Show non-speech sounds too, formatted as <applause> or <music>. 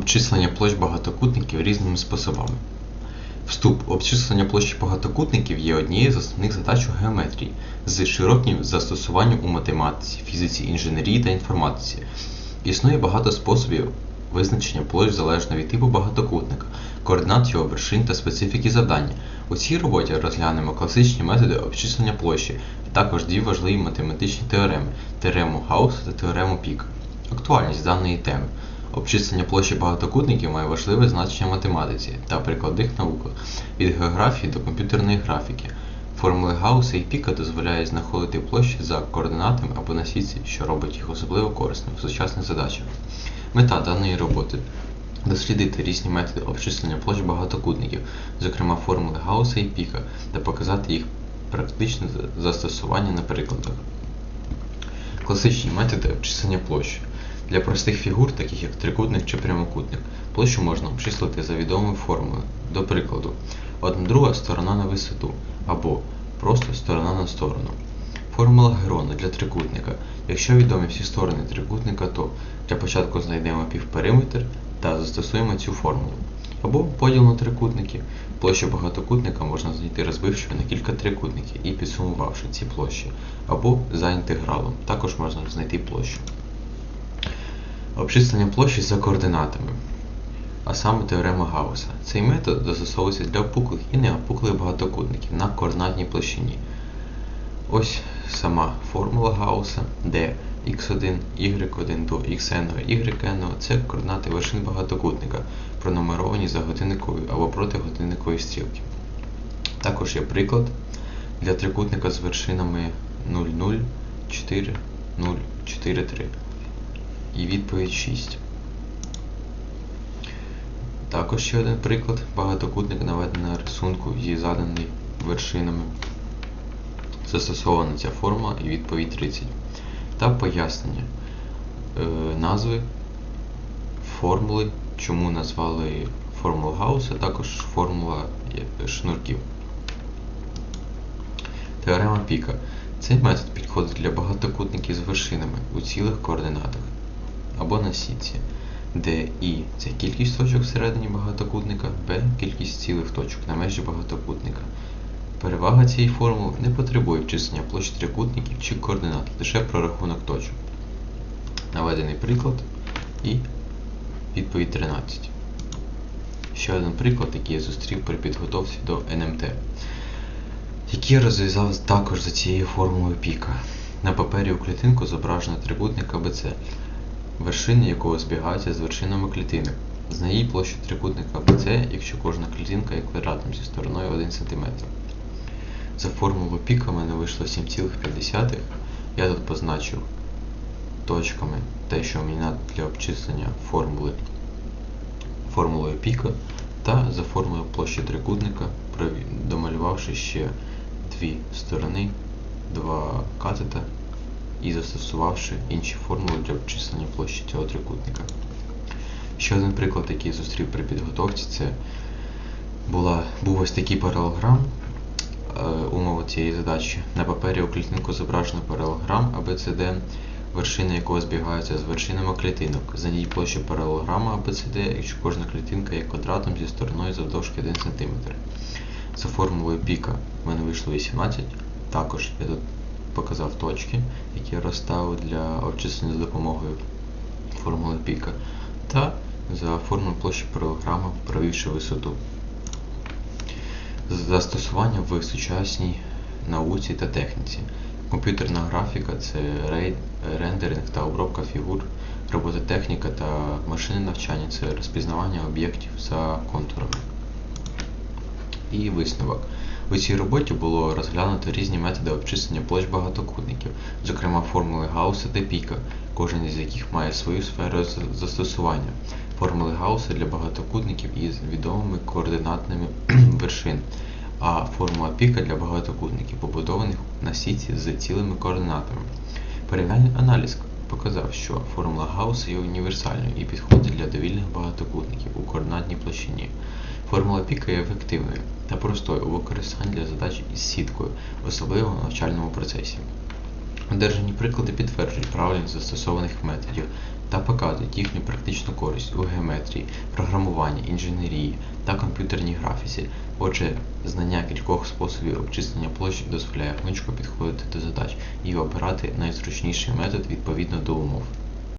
Обчислення площ багатокутників різними способами. Вступ. Обчислення площі багатокутників є однією з основних задач у геометрії з широким застосуванням у математиці, фізиці, інженерії та інформатиці. Існує багато способів визначення площ залежно від типу багатокутника, координат його вершин та специфіки завдання. У цій роботі розглянемо класичні методи обчислення площі, а також дві важливі математичні теореми теорему Гаусса та теорему Піка. Актуальність даної теми. Обчислення площі багатокутників має важливе значення в математиці та прикладних науках від географії до комп'ютерної графіки. Формули Гаусса і Піка дозволяють знаходити площі за координатами або на сітці, що робить їх особливо корисними в сучасних задачах. Мета даної роботи дослідити різні методи обчислення площ багатокутників, зокрема формули Гаусса і Піка, та показати їх практичне застосування на прикладах. Класичні методи обчислення площі. Для простих фігур, таких як трикутник чи прямокутник, площу можна обчислити за відомою формулою. До прикладу, одна друга сторона на висоту або просто сторона на сторону. Формула Герона для трикутника. Якщо відомі всі сторони трикутника, то для початку знайдемо півпериметр та застосуємо цю формулу. Або поділ на трикутники. Площу багатокутника можна знайти розбивши на кілька трикутників і підсумувавши ці площі. Або за інтегралом. Також можна знайти площу. Обчислення площі за координатами, а саме теорема Гаусса. Цей метод застосовується для опуклих і неопуклих багатокутників на координатній площині. Ось сама формула Гаусса, де x1, y1 до xn, yn це координати вершин багатокутника, пронумеровані за годинниковою або проти годинникової стрілки. Також є приклад для трикутника з вершинами 0, 0, 4, 0, 4, 3 і відповідь 6. Також ще один приклад. Багатокутник наведений на рисунку зі заданими вершинами. Застосована ця формула і відповідь 30. Та пояснення е, назви формули, чому назвали формулу Гаусса, також формула шнурків. Теорема Піка. Цей метод підходить для багатокутників з вершинами у цілих координатах або на сітці, де І це кількість точок всередині багатокутника, Б кількість цілих точок на межі багатокутника. Перевага цієї формули не потребує вчислення площ трикутників чи координат, лише прорахунок точок. Наведений приклад і відповідь 13. Ще один приклад, який я зустрів при підготовці до НМТ, який я розв'язав також за цією формулою піка. На папері у клітинку зображено трикутник АБЦ вершини якого збігаються з вершинами клітинок. Знайдіть площу трикутника BC, якщо кожна клітинка є квадратом зі стороною 1 см. За формулою піка в мене вийшло 7,5. Я тут позначив точками те, що мені треба для обчислення формули формулою піка, та за формулою площі трикутника, домалювавши ще дві сторони, два катета і застосувавши інші формули для обчислення площі цього трикутника. Ще один приклад, який я зустрів при підготовці, це була, був ось такий паралограм е, умови цієї задачі. На папері у клітинку зображено паралограм ABCD, вершини якого збігаються з вершинами клітинок. Знайдіть площу паралограма ABCD, якщо кожна клітинка є квадратом зі стороною завдовжки 1 см. За формулою піка в мене вийшло 18. Також я тут показав точки, які я розставив для обчислення з допомогою формули піка, та за формулою площі паралограма провівши висоту. Застосування в сучасній науці та техніці. Комп'ютерна графіка це рендеринг та обробка фігур, робототехніка та машини навчання це розпізнавання об'єктів за контурами. І висновок. У цій роботі було розглянуто різні методи обчислення площ багатокутників, зокрема формули Гаусса та Піка, кожен із яких має свою сферу застосування. Формули Гаусса для багатокутників із відомими координатними <clears throat> вершин, а формула Піка для багатокутників, побудованих на сітці з цілими координатами. Порівняльний аналіз показав, що формула Гаусса є універсальною і підходить для довільних багатокутників у координатній площині. Формула піка є ефективною та простою у використанні для задач із сіткою, особливо в навчальному процесі. Одержані приклади підтверджують правильність застосованих методів та показують їхню практичну користь у геометрії, програмуванні, інженерії та комп'ютерній графіці. Отже, знання кількох способів обчислення площі дозволяє гнучко підходити до задач і обирати найзручніший метод відповідно до умов.